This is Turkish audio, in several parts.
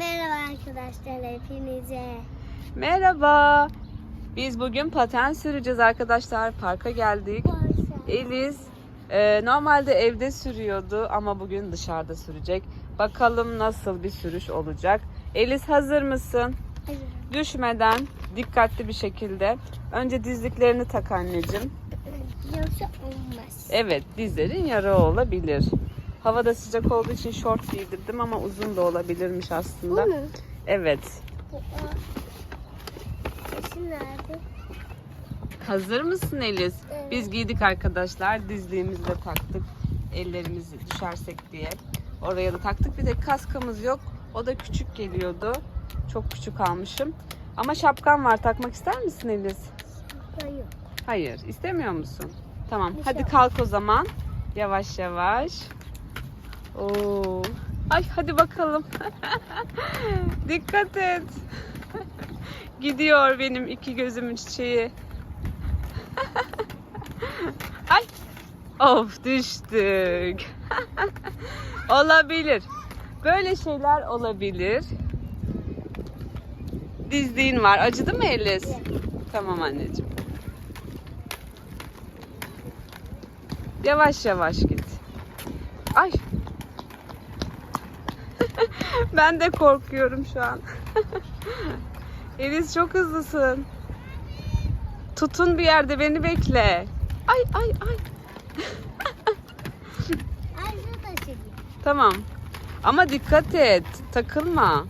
Merhaba arkadaşlar hepinize. Merhaba. Biz bugün paten süreceğiz arkadaşlar. Parka geldik. Eliz e, normalde evde sürüyordu ama bugün dışarıda sürecek. Bakalım nasıl bir sürüş olacak. Eliz hazır mısın? Düşmeden dikkatli bir şekilde. Önce dizliklerini tak anneciğim. Yoksa olmaz. Evet dizlerin yara olabilir. Havada sıcak olduğu için şort giydirdim ama uzun da olabilirmiş aslında. Bu mu? Evet. Eşim nerede? Hazır mısın Eliz? Evet. Biz giydik arkadaşlar. Dizliğimizi de taktık. Ellerimizi düşersek diye. Oraya da taktık. Bir de kaskımız yok. O da küçük geliyordu. Çok küçük almışım. Ama şapkan var. Takmak ister misin Eliz? Yok. Hayır. istemiyor musun? Tamam. Bir Hadi şey- kalk o zaman. Yavaş yavaş. Oo. Ay hadi bakalım. Dikkat et. Gidiyor benim iki gözümün çiçeği. Ay. Of düştük. olabilir. Böyle şeyler olabilir. Dizliğin var. Acıdı mı Eliz? Tamam anneciğim. Yavaş yavaş git. Ay. ben de korkuyorum şu an. Eliz çok hızlısın. Tutun bir yerde beni bekle. Ay ay ay. Ay şurada. Tamam. Ama dikkat et. Takılma.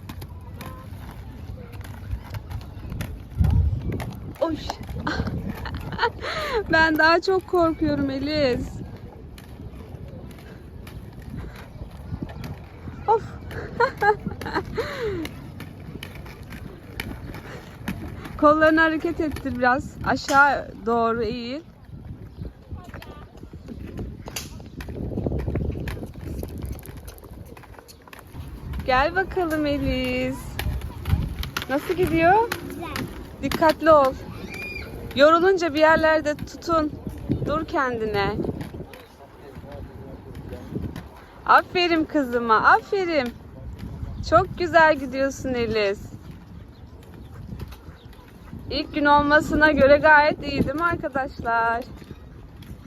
Oy. ben daha çok korkuyorum Eliz. Of. Kollarını hareket ettir biraz. Aşağı doğru eğil. Gel bakalım Eliz. Nasıl gidiyor? Güzel. Dikkatli ol. Yorulunca bir yerlerde tutun. Dur kendine. Aferin kızıma, aferin. Çok güzel gidiyorsun Eliz. İlk gün olmasına göre gayet iyi değil mi arkadaşlar?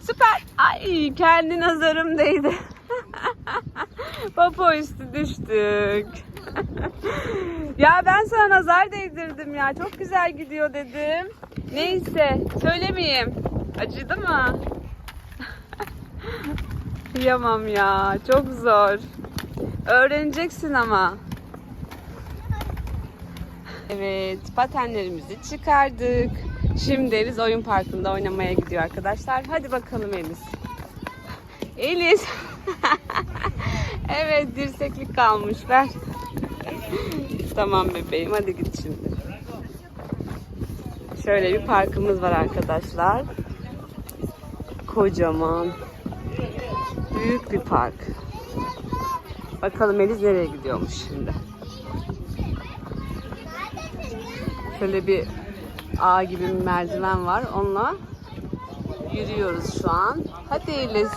Süper. Ay kendi nazarım değdi. Popo üstü düştük. ya ben sana nazar değdirdim ya. Çok güzel gidiyor dedim. Neyse söylemeyeyim. Acıdı mı? Kıyamam ya. Çok zor. Öğreneceksin ama. Evet, patenlerimizi çıkardık. Şimdi Eliz oyun parkında oynamaya gidiyor arkadaşlar. Hadi bakalım Eliz. Eliz. evet, dirseklik kalmış. Ver. tamam bebeğim, hadi git şimdi. Şöyle bir parkımız var arkadaşlar. Kocaman. Büyük bir park. Bakalım Eliz nereye gidiyormuş şimdi. Şöyle bir ağ gibi bir merdiven var. Onunla yürüyoruz şu an. Hadi Eliz.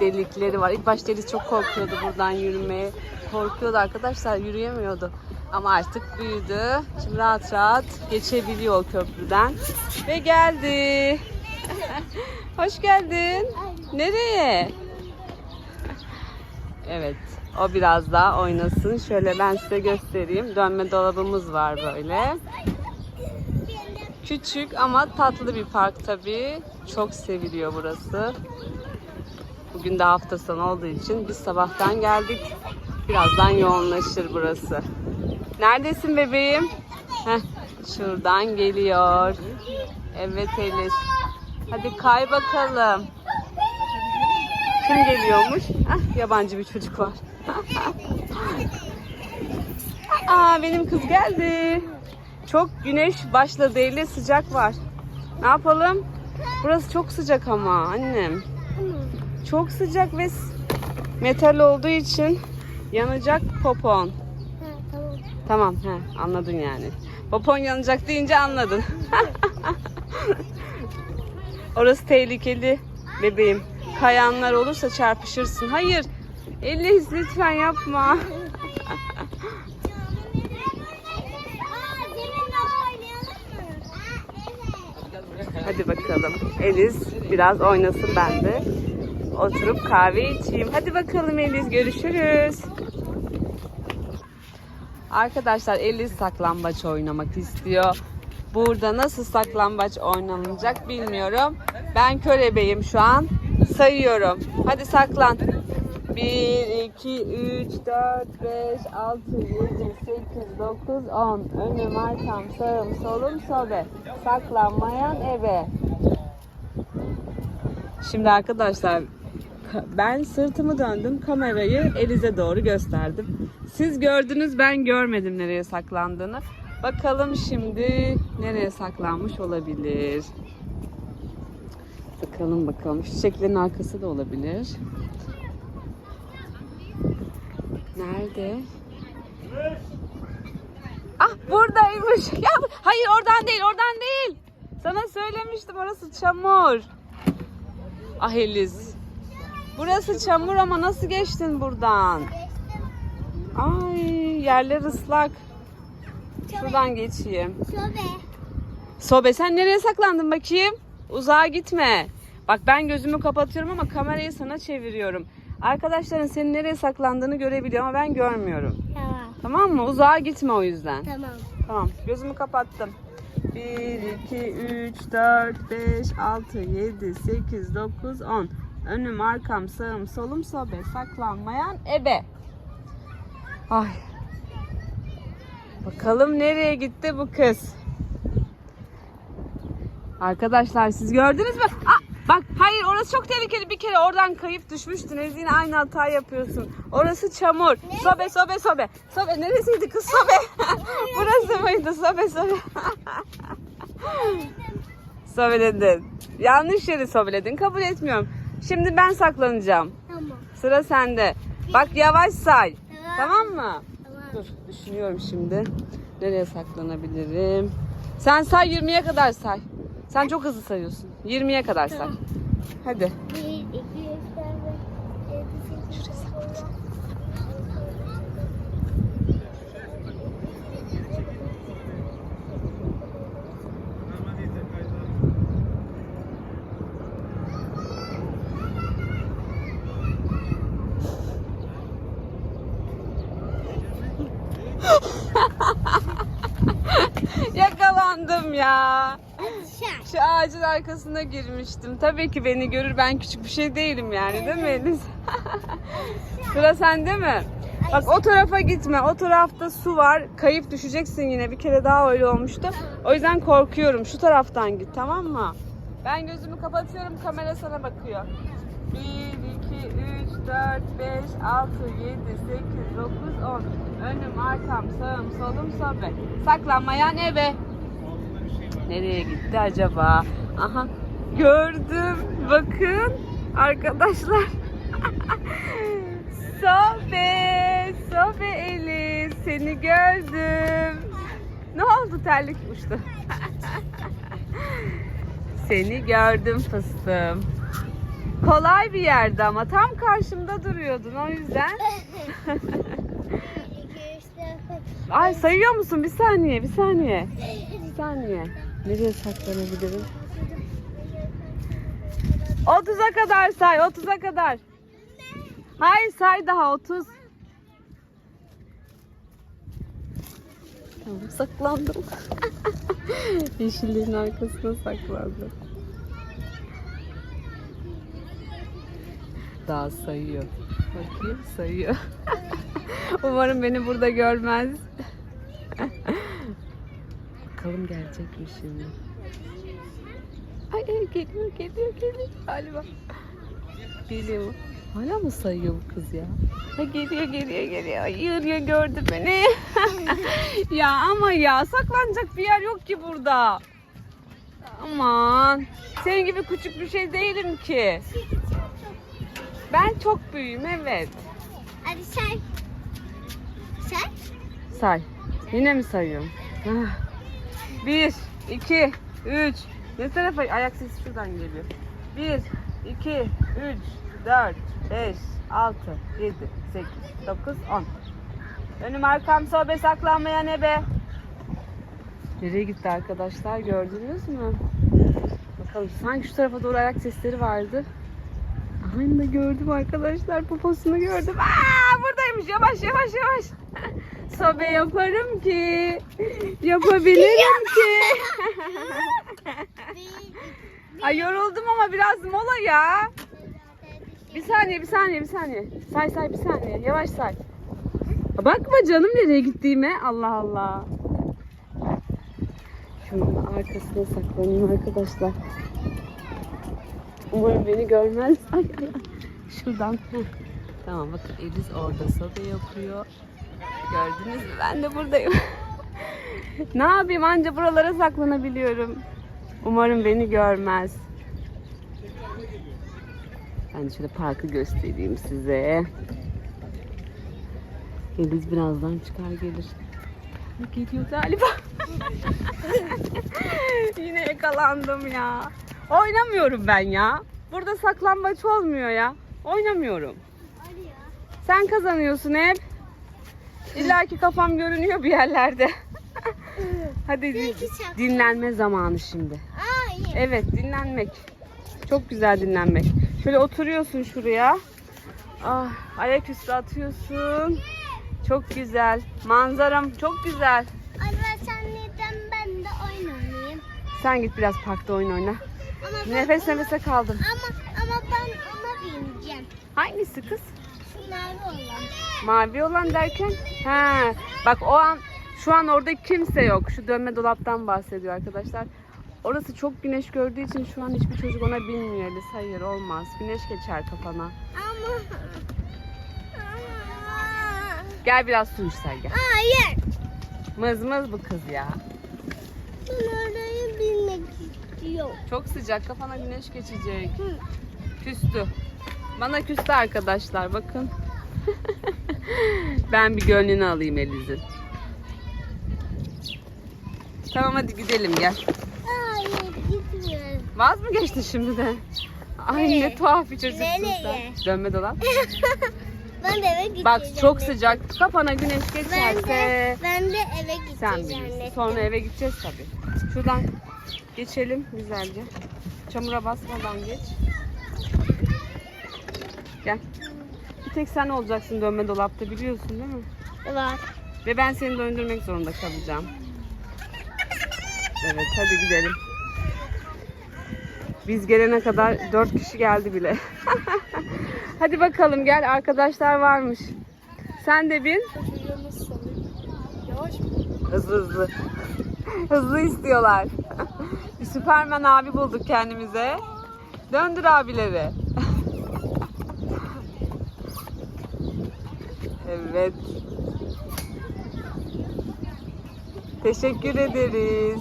Delikleri var. İlk başta Eliz çok korkuyordu buradan yürümeye. Korkuyordu arkadaşlar. Yürüyemiyordu. Ama artık büyüdü. Şimdi rahat rahat geçebiliyor o köprüden. Ve geldi. Hoş geldin. Nereye? Evet. O biraz daha oynasın. Şöyle ben size göstereyim. Dönme dolabımız var böyle. Küçük ama tatlı bir park tabii. Çok seviliyor burası. Bugün de hafta sonu olduğu için biz sabahtan geldik. Birazdan yoğunlaşır burası. Neredesin bebeğim? Heh, şuradan geliyor. Evet Elis. Hadi kay bakalım. Kim geliyormuş? Hah, yabancı bir çocuk var. Aa benim kız geldi. Çok güneş başladı eli sıcak var. Ne yapalım? Burası çok sıcak ama annem. Çok sıcak ve metal olduğu için yanacak popon. Tamam he anladın yani. Popon yanacak deyince anladın. Orası tehlikeli bebeğim kayanlar olursa çarpışırsın. Hayır. Elif lütfen yapma. Hadi bakalım. Eliz biraz oynasın ben de. Oturup kahve içeyim. Hadi bakalım Eliz görüşürüz. Arkadaşlar Eliz saklambaç oynamak istiyor. Burada nasıl saklambaç oynanacak bilmiyorum. Ben körebeyim şu an. Sayıyorum. Hadi saklan. 1, 2, 3, 4, 5, 6, 7, 8, 9, 10. Önüm, arkam, sağım, solum, sobe. Saklanmayan ebe. Şimdi arkadaşlar ben sırtımı döndüm kamerayı Elize doğru gösterdim. Siz gördünüz ben görmedim nereye saklandığını. Bakalım şimdi nereye saklanmış olabilir. Bakalım bakalım. Çiçeklerin arkası da olabilir. Nerede? Ah buradaymış. Ya hayır oradan değil, oradan değil. Sana söylemiştim orası çamur. Ah Eliz. Burası çamur ama nasıl geçtin buradan? Ay yerler ıslak. Şuradan geçeyim. Sobe. Sobe sen nereye saklandın bakayım? Uzağa gitme. Bak ben gözümü kapatıyorum ama kamerayı sana çeviriyorum. Arkadaşların senin nereye saklandığını görebiliyor ama ben görmüyorum. Tamam. Tamam mı? Uzağa gitme o yüzden. Tamam. Tamam. Gözümü kapattım. 1, 2, 3, 4, 5, 6, 7, 8, 9, 10. Önüm, arkam, sağım, solum, sobe. Saklanmayan ebe. Ay. Bakalım nereye gitti bu kız? Arkadaşlar siz gördünüz mü? Aa, bak hayır orası çok tehlikeli. Bir kere oradan kayıp düşmüştün. Ez yine aynı hata yapıyorsun. Orası çamur. Sobe sobe sobe. Sobe neresiydi kız sobe? Burası mıydı sobe sobe? Sobeledin. Yanlış yeri sobeledin. Kabul etmiyorum. Şimdi ben saklanacağım. Tamam. Sıra sende. Bak yavaş say. Tamam. Tamam mı? Tamam. Dur düşünüyorum şimdi. Nereye saklanabilirim? Sen say 20'ye kadar say. Sen çok hızlı sayıyorsun. 20'ye kadar say. Tamam. Hadi. 1, 2, 3, 4, 5, 7, 8, 9, Yakalandım ya. Şu ağacın arkasına girmiştim. Tabii ki beni görür. Ben küçük bir şey değilim yani değil mi Eliz? Sıra sende mi? Bak o tarafa gitme. O tarafta su var. Kayıp düşeceksin yine. Bir kere daha öyle olmuştu. O yüzden korkuyorum. Şu taraftan git tamam mı? Ben gözümü kapatıyorum. Kamera sana bakıyor. 1, 2, 3, 4, 5, 6, 7, 8, 9, 10. Önüm, arkam, sağım, solum, sobe. Saklanmayan eve. Nereye gitti acaba? Aha gördüm. Bakın arkadaşlar. Sobe, Sobe Eli seni gördüm. Ne oldu terlik uçtu. seni gördüm fıstığım. Kolay bir yerde ama tam karşımda duruyordun o yüzden. 1, 2, 3, 4, Ay sayıyor musun? Bir saniye, bir saniye. Bir saniye. Nereye saklanabilirim? 30'a kadar say, 30'a kadar. Hayır say daha 30. Tamam, saklandım. Yeşillerin arkasına saklandım. Daha sayıyor. Bakayım sayıyor. Umarım beni burada görmez. Bakalım gelecek mi şimdi? Ay, geliyor geliyor geliyor galiba. Geliyor? Hala mı sayıyor bu kız ya? Ha, geliyor geliyor geliyor. Yürüyor gördü beni. ya ama ya saklanacak bir yer yok ki burada. Aman. Senin gibi küçük bir şey değilim ki. Ben çok büyüğüm evet. Hadi say. Say. Say. Yine mi sayıyorum? Ah. Bir, iki, üç. Ne tarafa? Ayak sesi şuradan geliyor. Bir, iki, üç, dört, beş, altı, yedi, sekiz, dokuz, on. Önüm arkam sobe saklanmayan ebe. Nereye gitti arkadaşlar gördünüz mü? bakalım. Sanki şu tarafa doğru ayak sesleri vardı. Aynı da gördüm arkadaşlar. Poposunu gördüm. Aa, buradaymış. Yavaş yavaş yavaş. Sobe yaparım ki. Yapabilirim ki. Ay yoruldum ama biraz mola ya. Bir saniye, bir saniye, bir saniye. Say say bir saniye. Yavaş say. Bakma canım nereye gittiğime. Allah Allah. Şunun arkasına saklanayım arkadaşlar. Umarım beni görmez. Ay, ay, ay. Şuradan. Heh. Tamam bakın Eliz orada sobe yapıyor. Gördünüz mü? Ben de buradayım. ne yapayım anca buralara saklanabiliyorum. Umarım beni görmez. Ben de şöyle parkı göstereyim size. Eliz birazdan çıkar gelir. Geliyor galiba. Yine yakalandım ya. Oynamıyorum ben ya. Burada saklambaç olmuyor ya. Oynamıyorum. Sen kazanıyorsun hep. İlla ki kafam görünüyor bir yerlerde. Hadi din- dinlenme zamanı şimdi. Hayır. Evet dinlenmek. Çok güzel dinlenmek. Şöyle oturuyorsun şuraya. Ah, ayaküstü atıyorsun. Çok güzel. Manzaram çok güzel. Anne sen neden ben de oynamayayım? Sen git biraz parkta oyun oyna. Ama ben Nefes ona- nefese kaldım. Ama ama ben ona bineceğim. Hangisi kız? Mavi olan. Mavi olan derken? He. Bak o an şu an orada kimse yok. Şu dönme dolaptan bahsediyor arkadaşlar. Orası çok güneş gördüğü için şu an hiçbir çocuk ona binmiyor. Elis. Hayır olmaz. Güneş geçer kafana. Ama Ama- Gel biraz su iç sen gel. Hayır. Mız mız bu kız ya. Ben oraya binmek istiyorum. Çok sıcak kafana güneş geçecek. Hı. Küstü. Bana küstü arkadaşlar bakın. ben bir gönlünü alayım Eliz'in. Tamam hadi gidelim gel. Hayır gitmiyorum. Vaz mı geçti şimdi de? Ay ne tuhaf bir çocuksun Nereye? sen. Dönme dolap. ben de eve gideceğim. Bak çok anne. sıcak. Kafana güneş Ben de, geçerse ben de eve gideceğim. sen bilirsin. Sonra eve gideceğiz tabii. Şuradan geçelim güzelce. Çamura basmadan geç. Gel. Bir tek sen olacaksın dönme dolapta biliyorsun değil mi? Var. Ve ben seni döndürmek zorunda kalacağım. Evet hadi gidelim. Biz gelene kadar dört kişi geldi bile. hadi bakalım gel arkadaşlar varmış. Sen de bin. Yavaş mı? Hızlı hızlı. hızlı istiyorlar. Bir Süpermen abi bulduk kendimize. Döndür abileri. Evet. Teşekkür ederiz.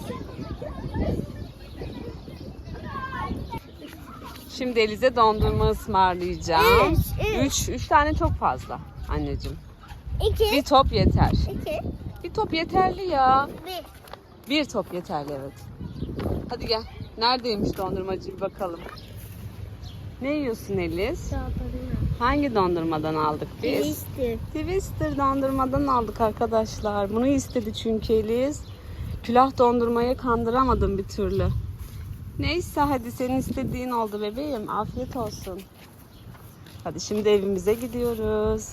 Şimdi Elize dondurma ısmarlayacağım. Üç, üç. Üç, üç tane çok fazla anneciğim. İki. Bir top yeter. İki. Bir top yeterli ya. Bir. Bir top yeterli evet. Hadi gel. Neredeymiş dondurmacı bir bakalım. Ne yiyorsun Eliz? Hangi dondurmadan aldık biz? İşte. Twister dondurmadan aldık arkadaşlar. Bunu istedi çünkü Eliz. Külah dondurmayı kandıramadım bir türlü. Neyse hadi senin istediğin oldu bebeğim. Afiyet olsun. Hadi şimdi evimize gidiyoruz.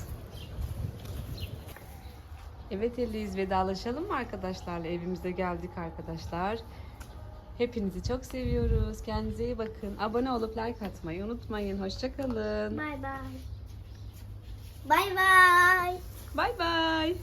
Evet Eliz vedalaşalım mı arkadaşlarla? Evimize geldik arkadaşlar. Hepinizi çok seviyoruz. Kendinize iyi bakın. Abone olup like atmayı unutmayın. Hoşçakalın. Bye bye. Bye bye. Bay bay.